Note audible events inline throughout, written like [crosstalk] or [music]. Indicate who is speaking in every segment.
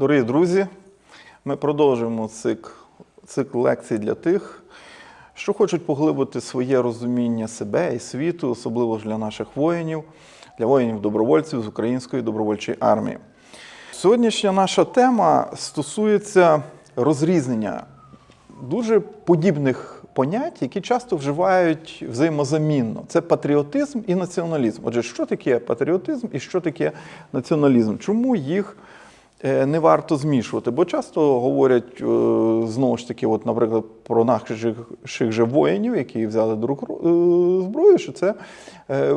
Speaker 1: Дорогі друзі, ми продовжуємо цикл, цикл лекцій для тих, що хочуть поглибити своє розуміння себе і світу, особливо ж для наших воїнів, для воїнів-добровольців з Української добровольчої армії. Сьогоднішня наша тема стосується розрізнення дуже подібних понять, які часто вживають взаємозамінно. Це патріотизм і націоналізм. Отже, що таке патріотизм і що таке націоналізм? Чому їх не варто змішувати? Бо часто говорять е, знову ж таки, от, наприклад, про наших же воїнів, які взяли до рук е, зброю, що це е,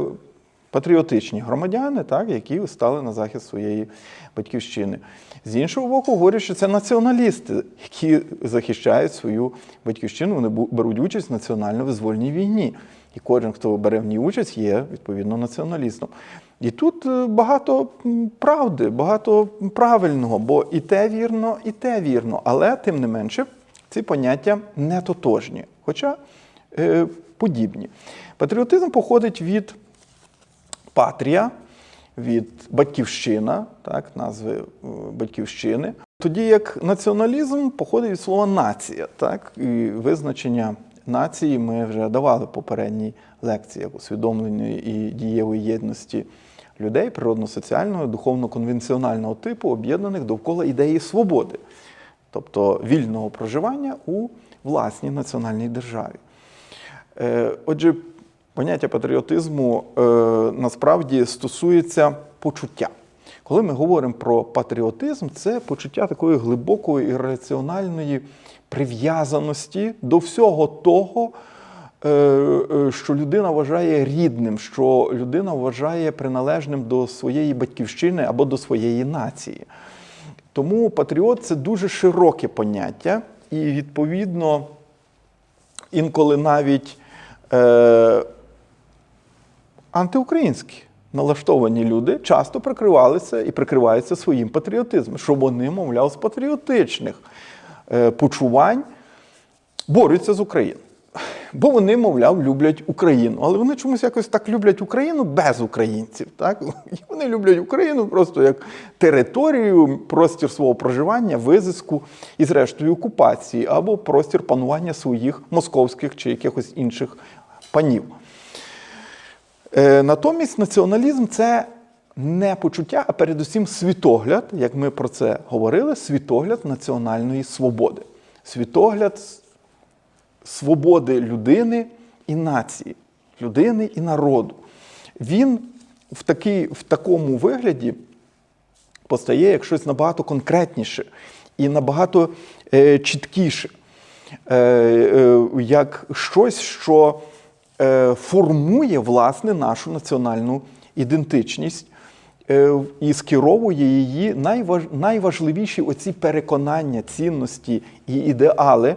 Speaker 1: патріотичні громадяни, так, які стали на захист своєї батьківщини. З іншого боку, говорять, що це націоналісти, які захищають свою батьківщину, вони беруть участь в національно-визвольній війні. І кожен, хто бере в ній участь, є відповідно націоналістом. І тут е, багато правди, багато правильного, бо і те вірно, і те вірно. Але тим не менше, ці поняття не тотожні, хоча е, подібні. Патріотизм походить від патрія, від батьківщина, так, назви е, батьківщини. Тоді як націоналізм походить від слова нація, так, і визначення нації ми вже давали в попередній лекції як усвідомленої і дієвої єдності людей природно-соціального, духовно-конвенціонального типу, об'єднаних довкола ідеї свободи, тобто вільного проживання у власній національній державі. Е, Отже, поняття патріотизму е, насправді стосується почуття. Коли ми говоримо про патріотизм, це почуття такої глибокої і раціональної прив'язаності до всього того, що людина вважає рідним, що людина вважає приналежним до своєї батьківщини або до своєї нації. Тому патріот це дуже широке поняття, і відповідно інколи навіть е, антиукраїнські налаштовані люди часто прикривалися і прикриваються своїм патріотизмом, що вони, мовляв, з патріотичних е, почувань борються з Україною. Бо вони, мовляв, люблять Україну. Але вони чомусь якось так люблять Україну без українців. Так? І вони люблять Україну просто як територію, простір свого проживання, визиску і, зрештою, окупації, або простір панування своїх московських чи якихось інших панів. Е, Натомість націоналізм це не почуття, а передусім світогляд, як ми про це говорили, світогляд національної свободи. Світогляд свободи людини і нації, людини і народу. Він в, такий, в такому вигляді постає як щось набагато конкретніше і набагато е, чіткіше, е, е, як щось, що е, формує власне нашу національну ідентичність е, і скеровує її найваж, найважливіші оці переконання, цінності і ідеали,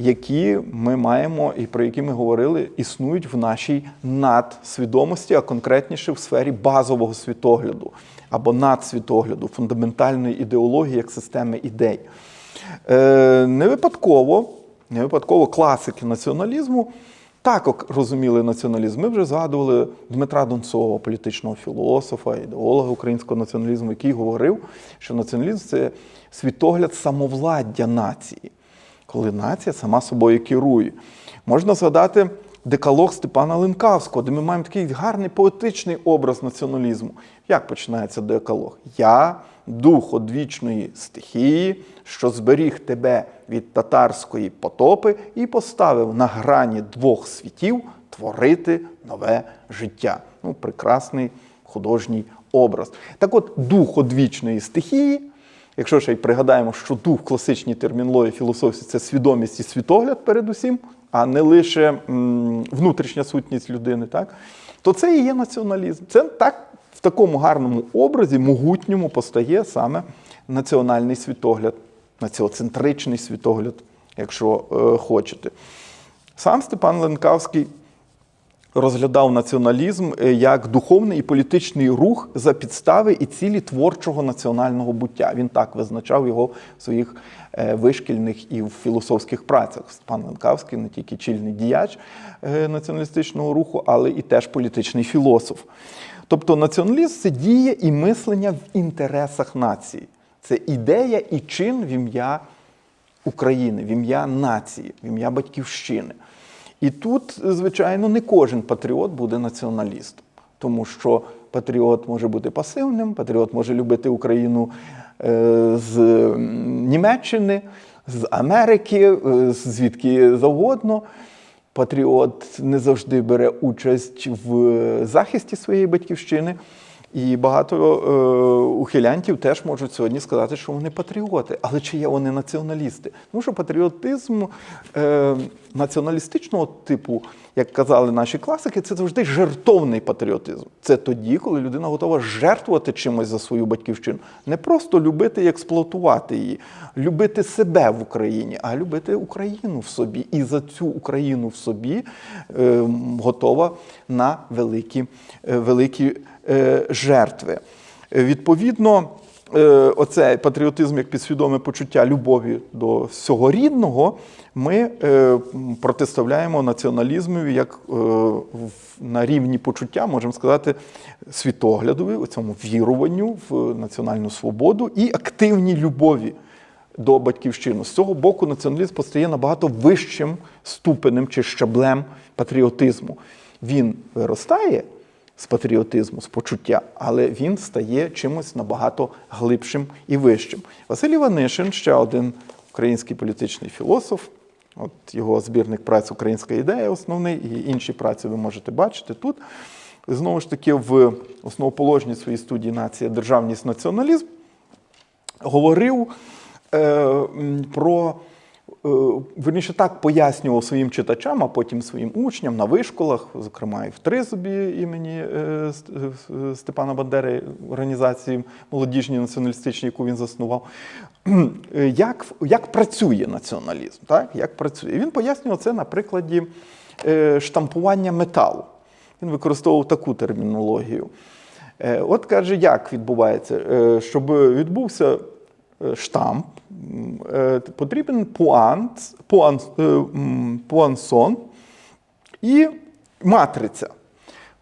Speaker 1: які ми маємо і про які ми говорили, існують в нашій надсвідомості, а конкретніше в сфері базового світогляду або надсвітогляду, фундаментальної ідеології як системи ідей. Е, не випадково, не випадково класики націоналізму так розуміли націоналізм. Ми вже згадували Дмитра Донцова, політичного філософа, ідеолога українського націоналізму, який говорив, що націоналізм це світогляд самовладдя нації, коли нація сама собою керує. Можна згадати декалог Степана Ленкавського, де ми маємо такий гарний поетичний образ націоналізму. Як починається декалог? Я дух одвічної стихії, що зберіг тебе від татарської потопи і поставив на грані двох світів творити нове життя. Ну, прекрасний художній образ. Так от, дух одвічної стихії, якщо ще й пригадаємо, що дух в класичній термінології філософії це свідомість і світогляд передусім, а не лише внутрішня сутність людини, так? то це і є націоналізм. Це так в такому гарному образі, могутньому постає саме національний світогляд, націоцентричний світогляд, якщо е, хочете. Сам Степан Ленкавський розглядав націоналізм е, як духовний і політичний рух за підстави і цілі творчого національного буття. Він так визначав його в своїх е, вишкільних і в філософських працях. Степан Ленкавський не тільки чільний діяч е, націоналістичного руху, але і теж політичний філософ. Тобто націоналізм це діє і мислення в інтересах нації. Це ідея і чин в ім'я України, в ім'я нації, в ім'я батьківщини. І тут, звичайно, не кожен патріот буде націоналістом, тому що патріот може бути пасивним, патріот може любити Україну е, з Німеччини, з Америки, е, звідки завгодно. Патріот не завжди бере участь в захисті своєї батьківщини. І багато е, ухилянтів теж можуть сьогодні сказати, що вони патріоти. Але чи є вони націоналісти? Тому що патріотизм е, націоналістичного типу, як казали наші класики, це завжди жертовний патріотизм. Це тоді, коли людина готова жертвувати чимось за свою батьківщину. Не просто любити і експлуатувати її, любити себе в Україні, а любити Україну в собі. І за цю Україну в собі е, готова на великі, великі жертви. Е, Відповідно, е, оцей патріотизм як підсвідоме почуття любові до всього рідного, ми е, протиставляємо націоналізмові як на рівні почуття, можемо сказати, світоглядові, у цьому віруванню в національну свободу і активній любові до батьківщини. З цього боку націоналізм постає набагато вищим ступенем чи щаблем патріотизму. Він виростає з патріотизму, з почуття, але він стає чимось набагато глибшим і вищим. Василь Іванишин, ще один український політичний філософ. От його збірник праць Українська ідея основний, і інші праці ви можете бачити тут. Знову ж таки, в основоположній своїй студії нація державність націоналізм говорив е, про, верніше так пояснював своїм читачам, а потім своїм учням на вишколах, зокрема і в Тризубі імені е, е, Степана Бандери, організації молодіжній націоналістичній, яку він заснував. е, Як, як працює націоналізм? Так? Як працює? І він пояснював це на прикладі е, штампування металу. Він використовував таку термінологію. Е, От каже, як відбувається, Е, щоб відбувся е, штамп, е, потрібен пуант, пуан, е, пуансон і матриця.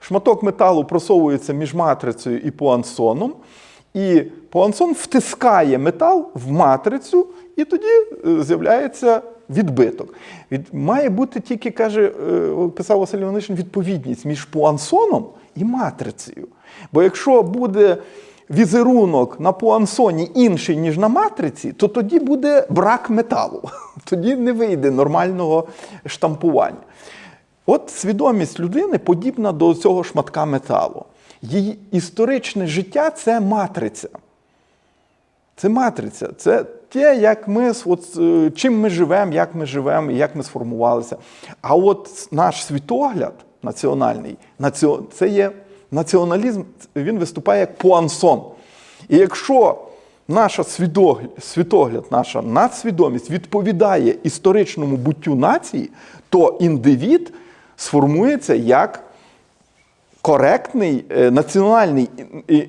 Speaker 1: Шматок металу просовується між матрицею і пуансоном, і пуансон втискає метал в матрицю, і тоді е, з'являється відбиток. Від, має бути тільки, каже, е, писав Василь Іванович, відповідність між пуансоном і матрицею. Бо якщо буде візерунок на пуансоні інший, ніж на матриці, то тоді буде брак металу. [laughs] Тоді не вийде нормального штампування. От свідомість людини подібна до цього шматка металу. Її історичне життя це матриця. Це матриця, це те, як ми, от, е, чим ми живемо, як ми живемо, і як ми сформувалися. А от наш світогляд національний, націо- це є націоналізм, він виступає як пуансон. І якщо наша світогляд, наша надсвідомість відповідає історичному буттю нації, то індивід сформується як коректний е, національний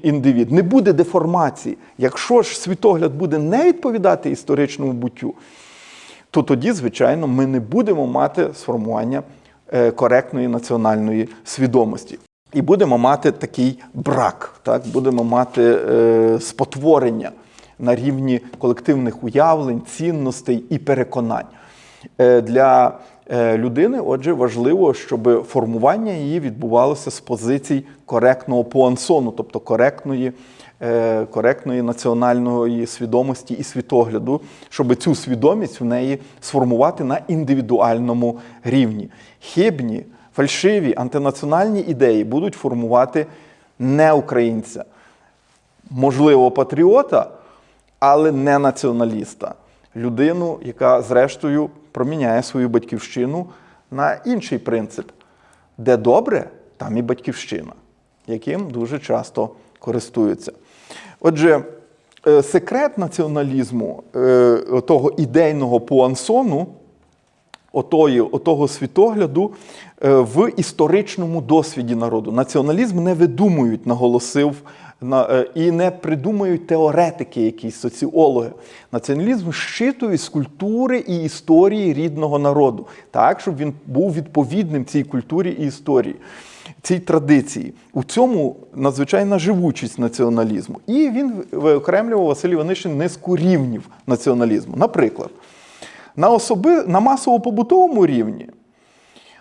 Speaker 1: індивід, не буде деформації. Якщо ж світогляд буде не відповідати історичному буттю, то тоді, звичайно, ми не будемо мати сформування е, коректної національної свідомості. І будемо мати такий брак, так? будемо мати е, спотворення на рівні колективних уявлень, цінностей і переконань. Е, Для е, людини, отже, важливо, щоб формування її відбувалося з позицій коректного пуансону, тобто коректної, е, коректної національної свідомості і світогляду, щоб цю свідомість в неї сформувати на індивідуальному рівні. Хибні, фальшиві, антинаціональні ідеї будуть формувати не українця, можливо, патріота, але не націоналіста. Людину, яка, зрештою, проміняє свою батьківщину на інший принцип: де добре, там і батьківщина, яким дуже часто користуються. Отже, е, секрет націоналізму, е, того ідейного пуансону, отої, отого світогляду е, в історичному досвіді народу. Націоналізм не видумують, наголосив на, е, і не придумують теоретики, якісь соціологи. Націоналізм щитує з культури і історії рідного народу, так, щоб він був відповідним цій культурі і історії. цій традиції. У цьому надзвичайна живучість націоналізму. І він виокремлював Василь Іванишин низку рівнів націоналізму. Наприклад, на, особи, на масово-побутовому рівні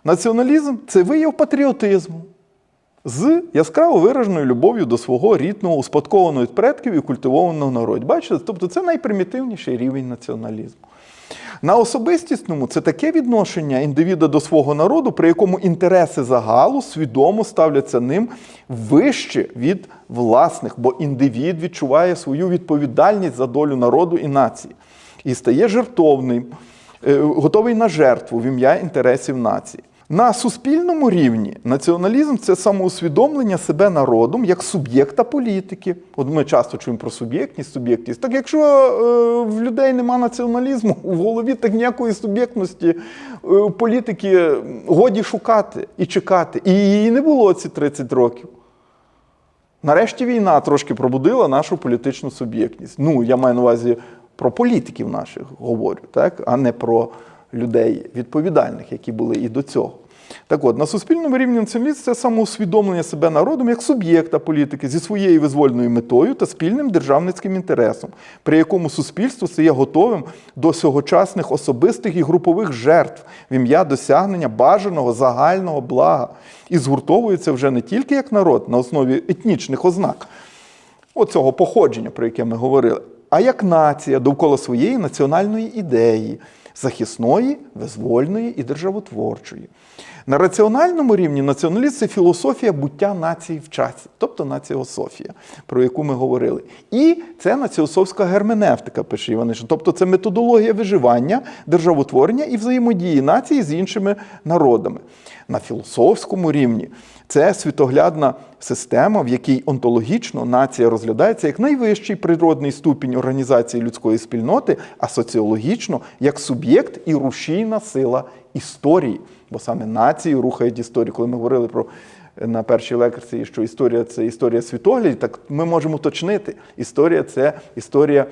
Speaker 1: націоналізм це вияв патріотизму з яскраво вираженою любов'ю до свого рідного, успадкованого від предків і культивованого народу. Бачите, тобто це найпримітивніший рівень націоналізму. На особистісному це таке відношення індивіда до свого народу, при якому інтереси загалу свідомо ставляться ним вище від власних, бо індивід відчуває свою відповідальність за долю народу і нації і стає жертовним, е, готовий на жертву в ім'я інтересів нації. На суспільному рівні націоналізм це самоусвідомлення себе народом як суб'єкта політики. От ми часто чуємо про суб'єктність, суб'єктність. Так якщо е, в людей нема націоналізму, в голові так ніякої суб'єктності е, політики годі шукати і чекати. І її не було ці 30 років. Нарешті війна трошки пробудила нашу політичну суб'єктність. Ну, я маю на увазі про політиків наших говорю, так? а не про людей відповідальних, які були і до цього. Так от, на суспільному рівні націоналізм це самоусвідомлення себе народом як суб'єкта політики зі своєю визвольною метою та спільним державницьким інтересом, при якому суспільство стає готовим до сьогочасних особистих і групових жертв в ім'я досягнення бажаного загального блага і згуртовується вже не тільки як народ на основі етнічних ознак, оцього походження, про яке ми говорили, а як нація довкола своєї національної ідеї, захисної, визвольної і державотворчої. На раціональному рівні націоналізм це філософія буття нації в часі, тобто націософія, про яку ми говорили. І це націософська герменевтика, пише Іванишин. Тобто це методологія виживання, державотворення і взаємодії нації з іншими народами. На філософському рівні це світоглядна система, в якій онтологічно нація розглядається як найвищий природний ступінь організації людської спільноти, а соціологічно як суб'єкт і рушійна сила історії. Бо саме нації рухають історію. Коли ми говорили про на першій лекції, що історія це історія світоглядів, так ми можемо уточнити. Історія це історія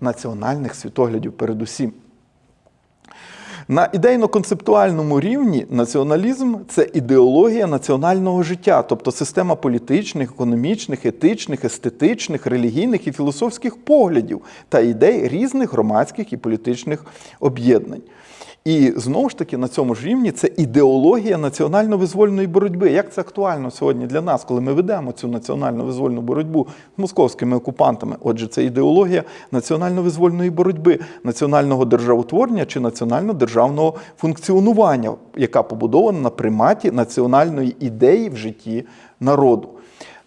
Speaker 1: національних світоглядів передусім. На ідейно-концептуальному рівні націоналізм це ідеологія національного життя, тобто система політичних, економічних, етичних, естетичних, релігійних і філософських поглядів та ідей різних громадських і політичних об'єднань. І знову ж таки на цьому ж рівні це ідеологія національно-визвольної боротьби. Як це актуально сьогодні для нас, коли ми ведемо цю національно-визвольну боротьбу з московськими окупантами? Отже, це ідеологія національно-визвольної боротьби, національного державотворення чи національно-державного функціонування, яка побудована на приматі національної ідеї в житті народу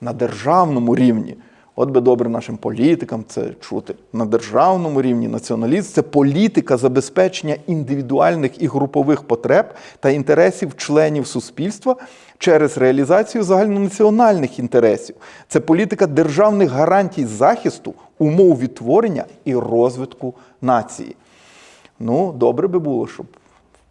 Speaker 1: на державному рівні. От би добре нашим політикам це чути. На державному рівні націоналізм це політика забезпечення індивідуальних і групових потреб та інтересів членів суспільства через реалізацію загальнонаціональних інтересів. Це політика державних гарантій захисту, умов відтворення і розвитку нації. Ну, добре би було, щоб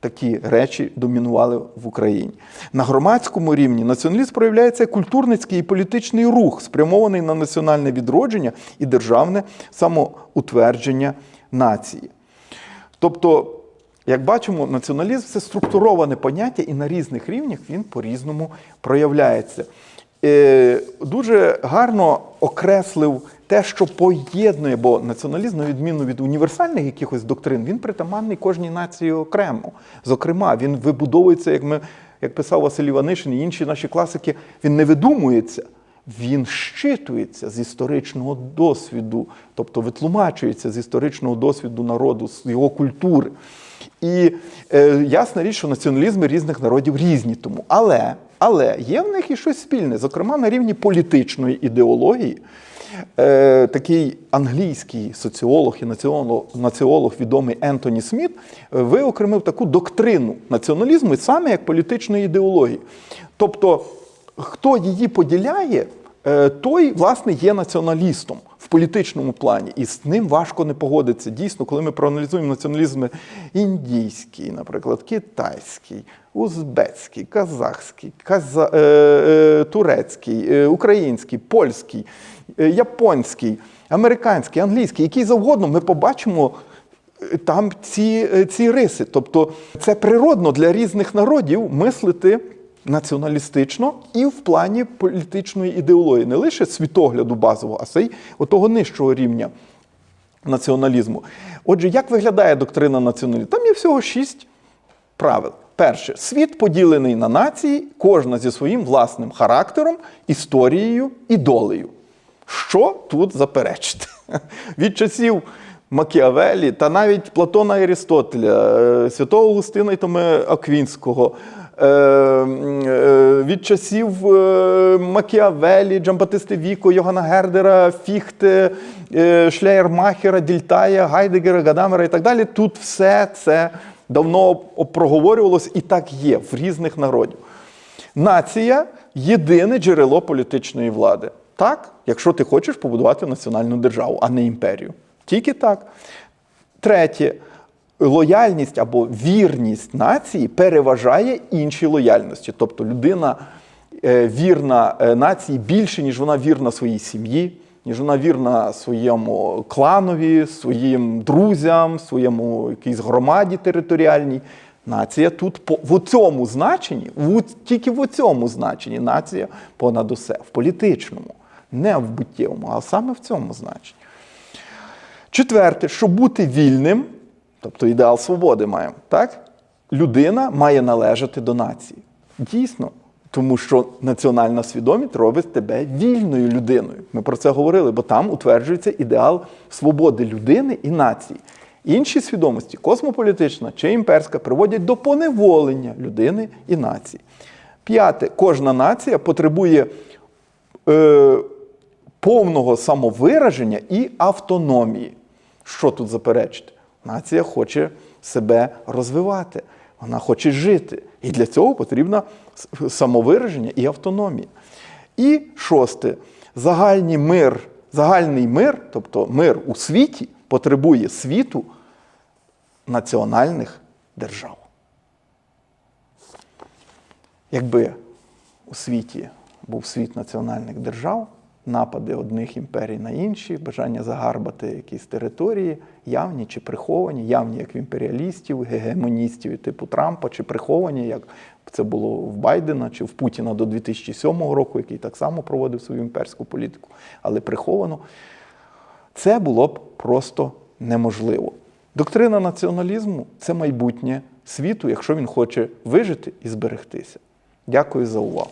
Speaker 1: такі речі домінували в Україні. На громадському рівні націоналізм проявляється культурницький і політичний рух, спрямований на національне відродження і державне самоутвердження нації. Тобто, як бачимо, націоналізм це структуроване поняття, і на різних рівнях він по-різному проявляється. Е, Дуже гарно окреслив те, що поєднує, бо націоналізм, на відміну від універсальних якихось доктрин, він притаманний кожній нації окремо. Зокрема, він вибудовується, як ми, як писав Василь Іванишин і інші наші класики, він не видумується. Він щитується з історичного досвіду, тобто витлумачується з історичного досвіду народу, з його культури. І е, ясна річ, що націоналізми різних народів різні тому. Але, але є в них і щось спільне, зокрема на рівні політичної ідеології. Е, Такий англійський соціолог і націолог, націолог відомий Ентоні Сміт е, виокремив таку доктрину націоналізму саме як політичної ідеології. Тобто, хто її поділяє, е, той, власне, є націоналістом в політичному плані, і з ним важко не погодитися. Дійсно, коли ми проаналізуємо націоналізми індійський, наприклад, китайський, узбецький, казахський, каза... е, турецький, український, польський, японський, американський, англійський, який завгодно, ми побачимо. е, Там ці, е, ці риси. Тобто це природно для різних народів мислити націоналістично і в плані політичної ідеології, не лише світогляду базового, а й отого нижчого рівня націоналізму. Отже, як виглядає доктрина націоналізму? Там є всього шість правил. Перше, світ поділений на нації, кожна зі своїм власним характером, історією і долею. Що тут заперечити? [laughs] Від часів Макіавелі та навіть Платона Арістотеля, е, святого Августина і Томе Аквінського, е, е, від часів Макіавелі, Джамбатисти Віко, Йогана Гердера, Фіхте, Шлеєрмахера, Дільтая, Гайдегера, Гадамера і так далі. Тут все це давно проговорювалось і так є в різних народів. Нація єдине джерело політичної влади. Так, якщо ти хочеш побудувати національну державу, а не імперію. Тільки так. Третє, лояльність або вірність нації переважає інші лояльності. Тобто людина е, вірна е, нації більше, ніж вона вірна своїй сім'ї, ніж вона вірна своєму кланові, своїм друзям, своєму якійсь громаді територіальній. Нація тут по в цьому значенні, в, тільки в цьому значенні нація понад усе, в політичному, не в буттєвому, а саме в цьому значенні. Четверте, щоб бути вільним, тобто ідеал свободи маємо, так? людина має належати до нації. Дійсно, тому що національна свідомість робить тебе вільною людиною. Ми про це говорили, бо там утверджується ідеал свободи людини і нації. Інші свідомості, космополітична чи імперська, приводять до поневолення людини і нації. П'яте, кожна нація потребує е, повного самовираження і автономії. Що тут заперечити? Нація хоче себе розвивати, вона хоче жити. І для цього потрібно самовираження і автономія. І шосте, загальний мир, загальний мир, тобто мир у світі, потребує світу національних держав. Якби у світі був світ національних держав, напади одних імперій на інші, бажання загарбати якісь території, явні чи приховані, явні як в імперіалістів, гегемоністів типу Трампа, чи приховані, як це було в Байдена чи в Путіна до 2007 року, який так само проводив свою імперську політику, але приховано. Це було б просто неможливо. Доктрина націоналізму це майбутнє світу, якщо він хоче вижити і зберегтися. Дякую за увагу.